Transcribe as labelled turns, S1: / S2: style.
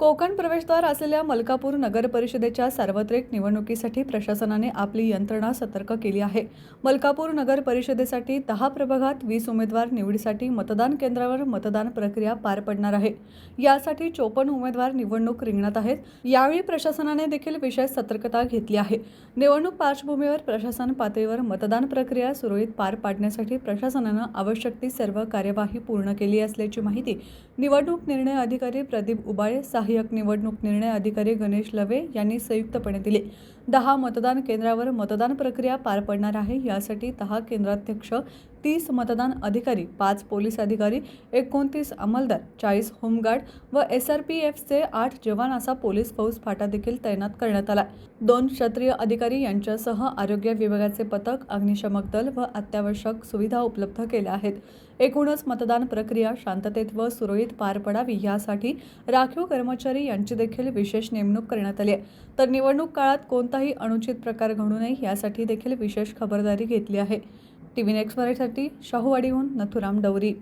S1: कोकण प्रवेशद्वार असलेल्या मलकापूर नगर परिषदेच्या सार्वत्रिक निवडणुकीसाठी प्रशासनाने आपली यंत्रणा सतर्क केली आहे. मलकापूर नगर परिषदेसाठी दहा प्रभागात वीस उमेदवार निवडीसाठी मतदान केंद्रावर मतदान प्रक्रिया पार पडणार आहे. यासाठी चोपन्न उमेदवार निवडणूक रिंगणात आहेत. यावेळी प्रशासनाने देखील विशेष सतर्कता घेतली आहे. निवडणूक पार्श्वभूमीवर प्रशासन पातळीवर मतदान प्रक्रिया सुरळीत पार पाडण्यासाठी प्रशासनानं आवश्यक ती सर्व कार्यवाही पूर्ण केली असल्याची माहिती निवडणूक निर्णय अधिकारी प्रदीप उबाळे सहाय्यक निवडणूक निर्णय अधिकारी गणेश लवे यांनी संयुक्तपणे दिले. दहा मतदान केंद्रावर मतदान प्रक्रिया पार पडणार आहे यासाठी दहा केंद्राध्यक्ष तीस मतदान अधिकारी पाच पोलीस अधिकारी एकोणतीस अंमलदार चाळीस होमगार्ड व एस आर पी एफचे आठ जवान असा पोलीस फौज फाटा देखील तैनात करण्यात आला. दोन क्षत्रिय अधिकारी यांच्यासह आरोग्य विभागाचे पथक अग्निशमक दल व अत्यावश्यक सुविधा उपलब्ध केल्या आहेत. एकूणच मतदान प्रक्रिया शांततेत व सुरळीत पार पडावी यासाठी राखीव कर्मचारी यांची देखील विशेष नेमणूक करण्यात आली आहे. तर निवडणूक काळात कोणताही अनुचित प्रकार घडू नये यासाठी देखील विशेष खबरदारी घेतली आहे. टी व्ही नेक्स्ट मराठीसाठी शाहूवाडीहून नथुराम डवरी.